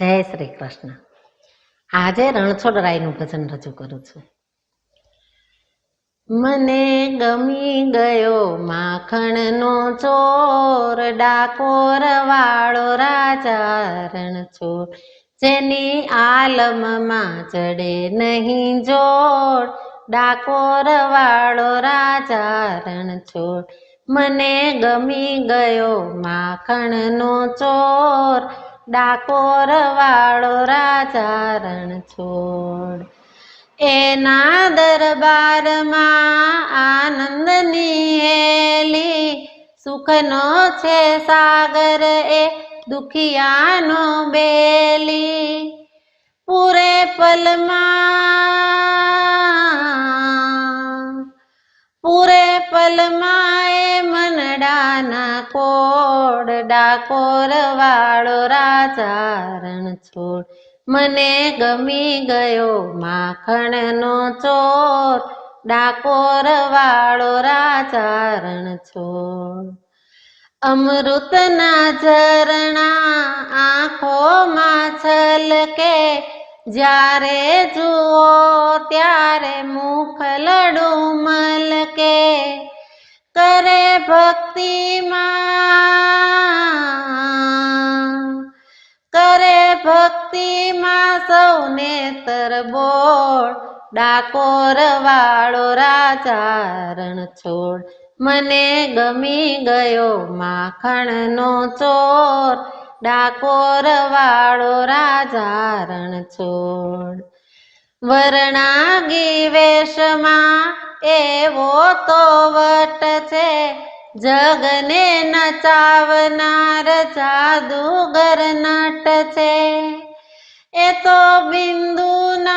જય શ્રી કૃષ્ણ. આજે રણછોડરાયનું ભજન રજૂ કરું છું. મને ગમી ગયો માખણનો ચોર, ડાકોર વાળો રાજા રણછોડ. જેની આલમમાં ચડે નહીં જોડ, ડાકોર વાળો રાજા રણછોડ. મને ગમી ગયો માખણનો ચોર ડાકોર વાળો રાજા રણછોડ એના દરબારમાં આનંદની હેલી, સુખનો છે સાગર એ દુખિયાનો બેલી. પૂરે પલમાં પૂરે પલમાં એ કોડ ડાકોર વાળો રાજા રણછોડ મને ગમી ગયો માખણનો ચોર ડાકોર વાળો છોડ. રણછોડ અમૃતના ઝરણા આંખોમાં છલકે, જ્યારે જુઓ ત્યારે મુખ લડું મલકે. ભક્તિમાં કરે ભક્તિમાં સૌને તરબોળ. ડાકોર વાળો રાજારણ છોડ. મને ગમી ગયો માખણનો ચોર. ડાકોર વાળો રાજા છોડ. વર્ણાગી વેશમાં એવો તો વટ છે. જગને નચાવનાર જાદુગર નટ છે. એ તો બિંદુના,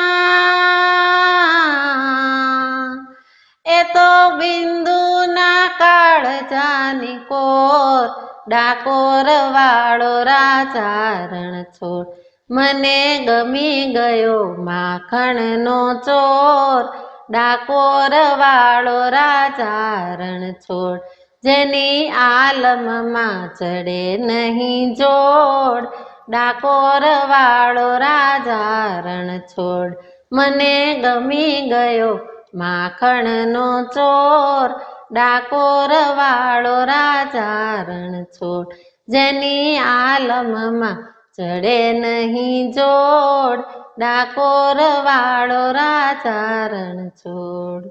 એ તો બિંદુના કાળજાની કોર, ડાકોર વાળો રાજારણ છોડ. મને ગમી ગયો માખણનો ચોર, ડાકોર વાળો રાજારણ રણછોડ જેની આલમમાં ચડે નહીં જોડ, ડાકોર વાળો રાજા રણછોડ મને ગમી ગયો માખણનો ચોર, ડાકોર વાળો રાજા રણછોડ જેની આલમમાં ચડે નહીં જોડ, ડાકોર વાળો રાજા રણછોડ